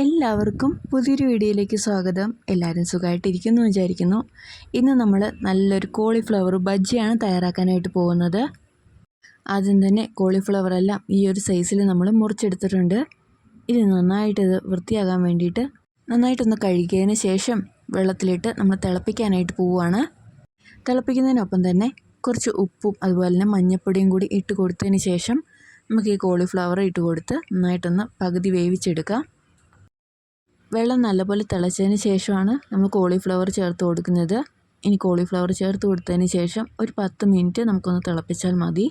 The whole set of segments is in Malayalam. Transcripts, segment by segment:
എല്ലാവർക്കും പുതിയൊരു വീഡിയോയിലേക്ക് സ്വാഗതം. എല്ലാവരും സുഖമായിട്ടിരിക്കുന്നു വിചാരിക്കുന്നു. ഇന്ന് നമ്മൾ നല്ലൊരു കോളിഫ്ലവർ ബജ്ജിയാണ് തയ്യാറാക്കാനായിട്ട് പോകുന്നത്. ആദ്യം തന്നെ കോളിഫ്ലവർ എല്ലാം ഈ ഒരു സൈസിൽ നമ്മൾ മുറിച്ചെടുത്തിട്ടുണ്ട്. ഇത് നന്നായിട്ട് വൃത്തിയാകാൻ വേണ്ടിയിട്ട് നന്നായിട്ടൊന്ന് കഴുകിയതിന് ശേഷം വെള്ളത്തിലിട്ട് നമ്മൾ തിളപ്പിക്കാനായിട്ട് പോവുകയാണ്. തിളപ്പിക്കുന്നതിനൊപ്പം തന്നെ കുറച്ച് ഉപ്പും അതുപോലെ തന്നെ മഞ്ഞൾപ്പൊടിയും കൂടി ഇട്ട് കൊടുത്തതിന് ശേഷം നമുക്ക് ഈ കോളിഫ്ലവർ ഇട്ട് കൊടുത്ത് നന്നായിട്ടൊന്ന് പകുതി വേവിച്ചെടുക്കാം. വെള്ളം നല്ലപോലെ തിളച്ചതിന് ശേഷമാണ് നമ്മൾ കോളിഫ്ലവർ ചേർത്ത് കൊടുക്കുന്നത്. ഇനി കോളിഫ്ലവർ ചേർത്ത് കൊടുത്തതിന് ശേഷം ഒരു പത്ത് മിനിറ്റ് നമുക്കൊന്ന് തിളപ്പിച്ചാൽ മതി.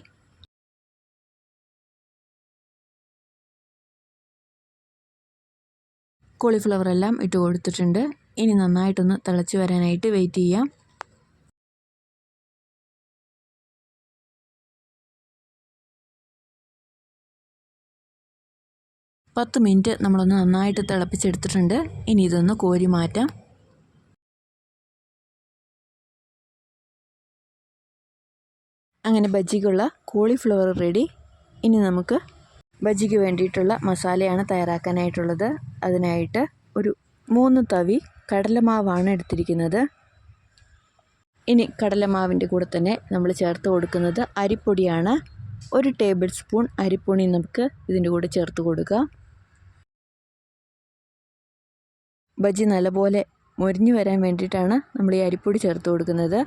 കോളിഫ്ലവർ എല്ലാം ഇട്ട് കൊടുത്തിട്ടുണ്ട്. ഇനി നന്നായിട്ടൊന്ന് തിളച്ച് വരാനായിട്ട് വെയിറ്റ് ചെയ്യാം. പത്ത് മിനിറ്റ് നമ്മളൊന്ന് നന്നായിട്ട് തിളപ്പിച്ചെടുത്തിട്ടുണ്ട്. ഇനി ഇതൊന്ന് കോരി മാറ്റാം. അങ്ങനെ ബജ്ജിക്കുള്ള കോളിഫ്ലവർ റെഡി. ഇനി നമുക്ക് ബജ്ജിക്ക് വേണ്ടിയിട്ടുള്ള മസാലയാണ് തയ്യാറാക്കാനായിട്ടുള്ളത്. അതിനായിട്ട് ഒരു മൂന്ന് തവി കടലമാവാണ് എടുത്തിരിക്കുന്നത്. ഇനി കടലമാവിന്റെ കൂടെ തന്നെ നമ്മൾ ചേർത്ത് കൊടുക്കുന്നത് അരിപ്പൊടിയാണ്. ഒരു ടേബിൾ സ്പൂൺ അരിപ്പൊടി നമുക്ക് ഇതിന്റെ കൂടെ ചേർത്ത് കൊടുക്കാം. ബജ്ജി നല്ലപോലെ മൊരിഞ്ഞു വരാൻ വേണ്ടിയിട്ടാണ് നമ്മൾ ഈ അരിപ്പൊടി ചേർത്ത് കൊടുക്കുന്നത്.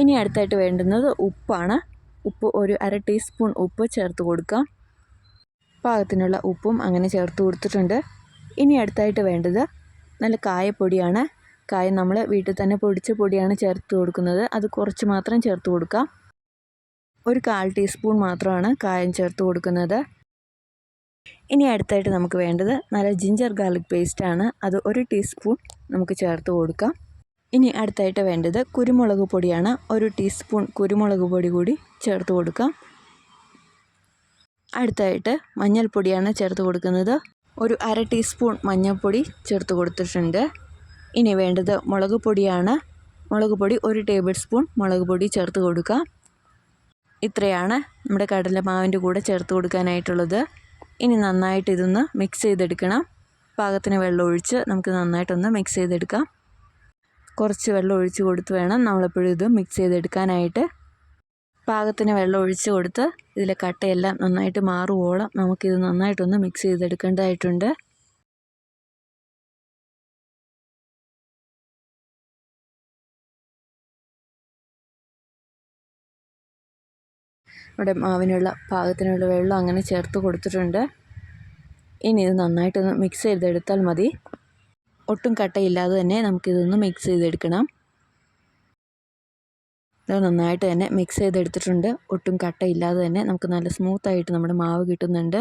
ഇനി അടുത്തായിട്ട് വേണ്ടുന്നത് ഉപ്പാണ്. ഉപ്പ് ഒരു അര ടീസ്പൂൺ ഉപ്പ് ചേർത്ത് കൊടുക്കാം. പാകത്തിനുള്ള ഉപ്പും അങ്ങനെ ചേർത്ത് കൊടുത്തിട്ടുണ്ട്. ഇനി അടുത്തായിട്ട് വേണ്ടത് നല്ല കായപ്പൊടിയാണ്. കായ നമ്മൾ വീട്ടിൽ തന്നെ പൊടിച്ച പൊടിയാണ് ചേർത്ത് കൊടുക്കുന്നത്. അത് കുറച്ച് മാത്രം ചേർത്ത് കൊടുക്കാം. ഒരു കാൽ ടീസ്പൂൺ മാത്രമാണ് കായം ചേർത്ത് കൊടുക്കുന്നത്. ഇനി അടുത്തായിട്ട് നമുക്ക് വേണ്ടത് നല്ല ജിഞ്ചർ ഗാർലിക് പേസ്റ്റാണ് അത് ഒരു ടീസ്പൂൺ നമുക്ക് ചേർത്ത് കൊടുക്കാം. ഇനി അടുത്തായിട്ട് വേണ്ടത് കുരുമുളക് പൊടിയാണ്. ഒരു ടീസ്പൂൺ കുരുമുളക് പൊടി കൂടി ചേർത്ത് കൊടുക്കാം. അടുത്തായിട്ട് മഞ്ഞൾപ്പൊടിയാണ് ചേർത്ത് കൊടുക്കുന്നത്. ഒരു അര ടീസ്പൂൺ മഞ്ഞൾപ്പൊടി ചേർത്ത് കൊടുത്തിട്ടുണ്ട്. ഇനി വേണ്ടത് മുളക് പൊടിയാണ്. മുളക് പൊടി ഒരു ടേബിൾ സ്പൂൺ മുളക് പൊടി ചേർത്ത് കൊടുക്കാം. ഇത്രയാണ് നമ്മുടെ കടലമാവിന്റെ കൂടെ ചേർത്ത് കൊടുക്കാനായിട്ടുള്ളത്. ഇനി നന്നായിട്ട് ഇതൊന്ന് മിക്സ് ചെയ്തെടുക്കണം. പാകത്തിന് വെള്ളം ഒഴിച്ച് നമുക്ക് നന്നായിട്ടൊന്ന് മിക്സ് ചെയ്തെടുക്കാം. കുറച്ച് വെള്ളം ഒഴിച്ച് കൊടുത്ത് വേണം നമ്മളെപ്പോഴും ഇത് മിക്സ് ചെയ്തെടുക്കാനായിട്ട്. പാകത്തിന് വെള്ളം ഒഴിച്ച് കൊടുത്ത് ഇതിലെ കട്ടയെല്ലാം നന്നായിട്ട് മാറുവോളം നമുക്കിത് നന്നായിട്ടൊന്ന് മിക്സ് ചെയ്തെടുക്കേണ്ടതായിട്ടുണ്ട്. ഇവിടെ മാവിനുള്ള പാകത്തിനുള്ള വെള്ളം അങ്ങനെ ചേർത്ത് കൊടുത്തിട്ടുണ്ട്. ഇനി ഇത് നന്നായിട്ടൊന്ന് മിക്സ് ചെയ്തെടുത്താൽ മതി. ഒട്ടും കട്ടയില്ലാതെ തന്നെ നമുക്കിതൊന്ന് മിക്സ് ചെയ്തെടുക്കണം. ഇത് നന്നായിട്ട് തന്നെ മിക്സ് ചെയ്തെടുത്തിട്ടുണ്ട്. ഒട്ടും കട്ടയില്ലാതെ തന്നെ നമുക്ക് നല്ല സ്മൂത്തായിട്ട് നമ്മുടെ മാവ് കിട്ടുന്നുണ്ട്.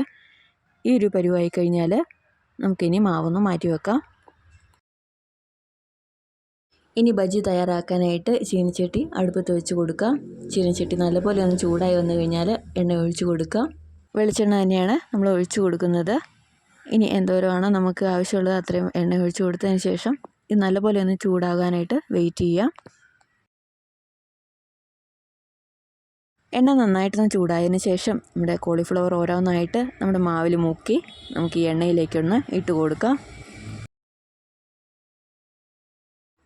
ഈ ഒരു പരുവായി കഴിഞ്ഞാൽ നമുക്കിനി മാവൊന്ന് മാറ്റി വെക്കാം ഇനി ബജി തയ്യാറാക്കാനായിട്ട് ചീനിച്ചട്ടി അടുപ്പത്ത് വെച്ച് കൊടുക്കുക. ചീനിച്ചട്ടി നല്ലപോലെ ഒന്ന് ചൂടായി വന്നു കഴിഞ്ഞാൽ എണ്ണ ഒഴിച്ച് കൊടുക്കുക. വെളിച്ചെണ്ണ തന്നെയാണ് നമ്മൾ ഒഴിച്ച് കൊടുക്കുന്നത്. ഇനി എന്തോരമാണോ നമുക്ക് ആവശ്യമുള്ളത് അത്രയും എണ്ണ ഒഴിച്ച് കൊടുത്തതിന് ശേഷം ഇത് നല്ലപോലെ ഒന്ന് ചൂടാകാനായിട്ട് വെയിറ്റ് ചെയ്യാം എണ്ണ നന്നായിട്ടൊന്ന് ചൂടായതിന് ശേഷം നമ്മുടെ കോളിഫ്ലവർ ഓരോന്നായിട്ട് നമ്മുടെ മാവിൽ മുക്കി നമുക്ക് ഈ എണ്ണയിലേക്കൊന്ന് ഇട്ട് കൊടുക്കാം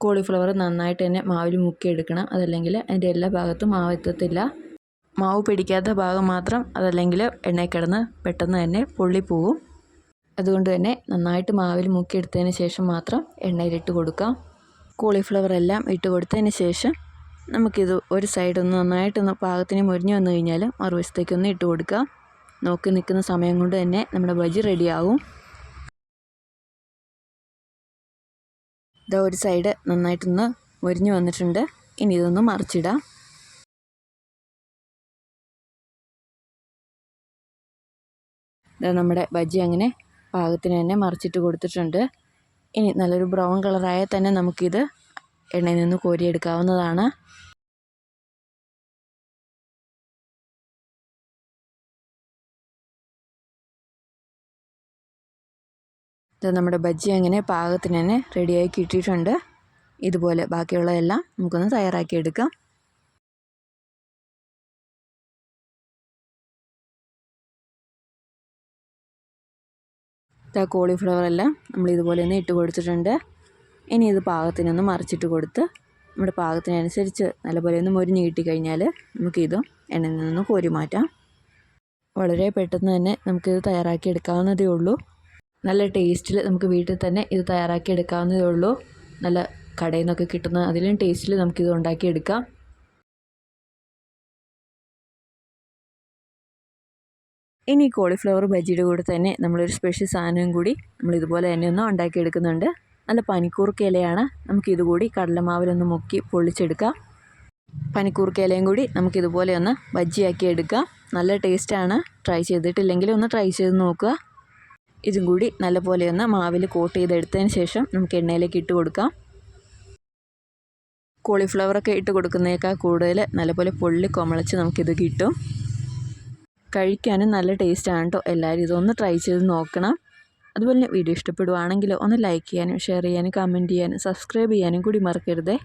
കോളിഫ്ലവർ നന്നായിട്ട് തന്നെ മാവിൽ മുക്കിയെടുക്കണം. അതല്ലെങ്കിൽ അതിന്റെ എല്ലാ ഭാഗത്തും മാവ് എത്തത്തില്ല. മാവ് പിടിക്കാത്ത ഭാഗം മാത്രം അതല്ലെങ്കിൽ എണ്ണയിൽ കിടന്ന് പെട്ടെന്ന് തന്നെ പൊള്ളിപ്പോവും അതുകൊണ്ട് തന്നെ നന്നായിട്ട് മാവിൽ മുക്കിയെടുത്തതിന് ശേഷം മാത്രം എണ്ണയിലിട്ട് കൊടുക്കാം. കോളിഫ്ലവർ എല്ലാം ഇട്ട് കൊടുത്തതിന് ശേഷം നമുക്കിത് ഒരു സൈഡ് ഒന്ന് നന്നായിട്ടൊന്ന് പാകത്തിന് മുരിഞ്ഞു വന്നു കഴിഞ്ഞാൽ മറുവശത്തേക്കൊന്ന് ഇട്ട് കൊടുക്കാം. നോക്കി നിൽക്കുന്ന സമയം കൊണ്ട് തന്നെ നമ്മുടെ ബജി റെഡിയാവും. ഇതാ ഒരു സൈഡ് നന്നായിട്ടൊന്ന് മുരിഞ്ഞു വന്നിട്ടുണ്ട്. ഇനി ഇതൊന്ന് മറിച്ചിടാം. ഇതാ നമ്മുടെ ബജ്ജി അങ്ങനെ പാകത്തിന് തന്നെ മറിച്ചിട്ട് കൊടുത്തിട്ടുണ്ട്. ഇനി നല്ലൊരു ബ്രൗൺ കളറായാൽ തന്നെ നമുക്കിത് എണ്ണയിൽ നിന്ന് കോരിയെടുക്കാവുന്നതാണ്. ഇത് നമ്മുടെ ബജ്ജി അങ്ങനെ പാകത്തിന് തന്നെ റെഡിയായി കിട്ടിയിട്ടുണ്ട്. ഇതുപോലെ ബാക്കിയുള്ളതെല്ലാം നമുക്കൊന്ന് തയ്യാറാക്കിയെടുക്കാം ഇതാ കോളിഫ്ലവർ എല്ലാം നമ്മൾ ഇതുപോലെ ഒന്ന് ഇട്ട് കൊടുത്തിട്ടുണ്ട്. ഇനി ഇത് പാകത്തിനൊന്ന് മറിച്ചിട്ട് കൊടുത്ത് നമ്മുടെ പാകത്തിനനുസരിച്ച് നല്ലപോലെ ഒന്ന് മൊരിഞ്ഞ് കിട്ടിക്കഴിഞ്ഞാൽ നമുക്കിതും എണ്ണയിൽ നിന്ന് കോരി മാറ്റാം. വളരെ പെട്ടെന്ന് തന്നെ നമുക്കിത് തയ്യാറാക്കി എടുക്കാവുന്നതേ ഉള്ളൂ. നല്ല ടേസ്റ്റിൽ നമുക്ക് വീട്ടിൽ തന്നെ ഇത് തയ്യാറാക്കി എടുക്കാവുന്നതേ ഉള്ളൂ. നല്ല കടയിൽ നിന്നൊക്കെ കിട്ടുന്ന അതിലും ടേസ്റ്റിൽ നമുക്കിത് ഉണ്ടാക്കിയെടുക്കാം ഇനി കോളിഫ്ലവർ ബജിയുടെ കൂടെ തന്നെ നമ്മളൊരു സ്പെഷ്യൽ സാധനവും കൂടി നമ്മൾ ഇതുപോലെ തന്നെ ഒന്ന് ഉണ്ടാക്കിയെടുക്കുന്നുണ്ട് നല്ല പനിക്കൂർക്ക ഇലയാണ്. നമുക്കിതുകൂടി കടലമാവിലൊന്ന് മുക്കി പൊള്ളിച്ചെടുക്കാം. പനിക്കൂർക്ക ഇലയും കൂടി നമുക്കിതുപോലെ ഒന്ന് ബജ്ജിയാക്കി എടുക്കാം. നല്ല ടേസ്റ്റാണ് ട്രൈ ചെയ്തിട്ടില്ലെങ്കിൽ ഒന്ന് ട്രൈ ചെയ്ത് നോക്കുക. ഇതും കൂടി നല്ലപോലെ ഒന്ന് മാവിൽ കോട്ട് ചെയ്തെടുത്തതിന് ശേഷം നമുക്ക് എണ്ണയിലേക്ക് ഇട്ട് കൊടുക്കാം. കോളിഫ്ലവറൊക്കെ ഇട്ട് കൊടുക്കുന്നതിനേക്കാൾ കൂടുതൽ നല്ലപോലെ പൊള്ളി കൊമളച്ച് നമുക്കിത് കിട്ടും. കഴിക്കാനും നല്ല ടേസ്റ്റാണ് കേട്ടോ എല്ലാവരും ഇതൊന്ന് ട്രൈ ചെയ്ത് നോക്കണം. അതുപോലെ തന്നെ വീഡിയോ ഇഷ്ടപ്പെടുവാണെങ്കിൽ ഒന്ന് ലൈക്ക് ചെയ്യാനും ഷെയർ ചെയ്യാനും കമന്റ് ചെയ്യാനും സബ്സ്ക്രൈബ് ചെയ്യാനും കൂടി മറക്കരുതേ.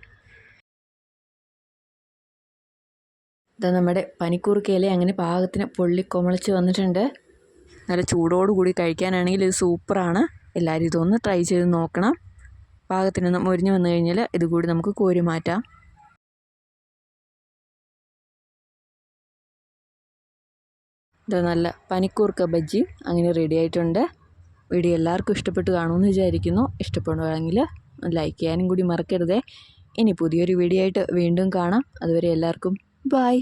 ഇതാ നമ്മുടെ പനിക്കൂർക്കയിലെ അങ്ങനെ പാകത്തിന് പൊള്ളി കൊമളിച്ച് വന്നിട്ടുണ്ട്. നല്ല ചൂടോടുകൂടി കഴിക്കാനാണെങ്കിൽ ഇത് സൂപ്പറാണ്. എല്ലാവരും ഇതൊന്ന് ട്രൈ ചെയ്ത് നോക്കണം. പാകത്തിന് മുരിഞ്ഞ് വന്നു കഴിഞ്ഞാൽ ഇത് കൂടി നമുക്ക് കോരി മാറ്റാം. ഇത് നല്ല പനിക്കൂർക്ക ബജ്ജി അങ്ങനെ റെഡി ആയിട്ടുണ്ട്. വീഡിയോ എല്ലാവർക്കും ഇഷ്ടപ്പെട്ട് കാണുമെന്ന് വിചാരിക്കുന്നു. ഇഷ്ടപ്പെടുകയാണെങ്കിൽ ലൈക്ക് ചെയ്യാനും കൂടി മറക്കരുതേ. ഇനി പുതിയൊരു വീഡിയോ ആയിട്ട് വീണ്ടും കാണാം. അതുവരെ എല്ലാവർക്കും ബായ്